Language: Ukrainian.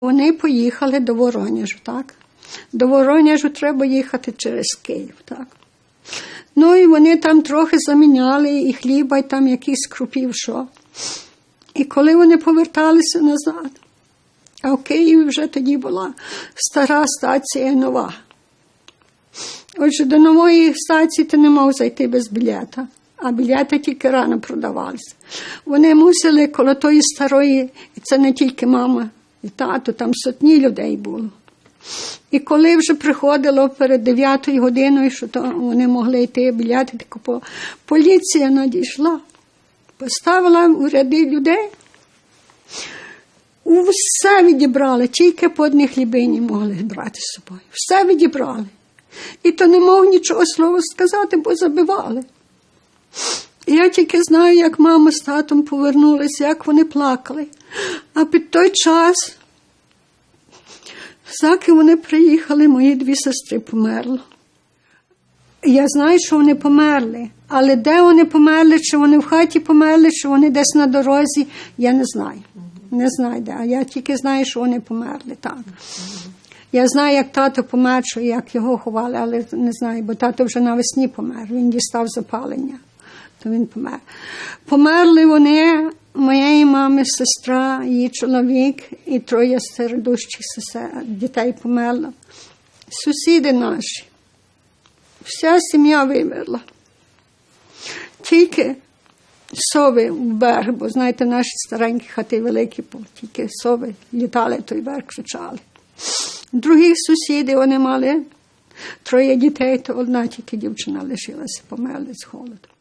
Вони поїхали до Воронежу, так? До Воронежу треба їхати через Київ, так? Ну і вони там трохи заміняли і хліба, і там якийсь крупів, що. І коли вони поверталися назад, а в Києві вже тоді була стара стація нова. Отже, до нової стації ти не мав зайти без білета, а білети тільки рано продавалися. Вони мусили коло тої старої, і це не тільки мама і тато, там сотні людей було. І коли вже приходило перед 9 годиною, що то вони могли йти біляти, по- поліція надійшла, поставила у ряди людей. Все відібрали, тільки по одній хлібині могли брати з собою. Все відібрали. І то не мог нічого слова сказати, бо забивали. Я тільки знаю, як мама з татом повернулися, як вони плакали. А під той час, заки вони приїхали, мої дві сестри померли. Я знаю, що вони померли, але де вони померли, чи вони в хаті померли, чи вони десь на дорозі, я не знаю. Не знаю де. Я тільки знаю, що вони померли. Так. Я знаю, як тато помер, що як його ховали, але не знаю, бо тато вже навесні помер. Він дістав запалення, то він помер. Померли вони, мами, сестра, її чоловік і троє середущих сестер, дітей померло. Сусіди наші. Вся сім'я вимерла. Тільки сови в берег, бо знаєте, наші старенькі хати великі, тільки сови літали той берег, кричали. Другі сусіди вони мали троє дітей, то одна тільки дівчина лишилася, померли з холоду.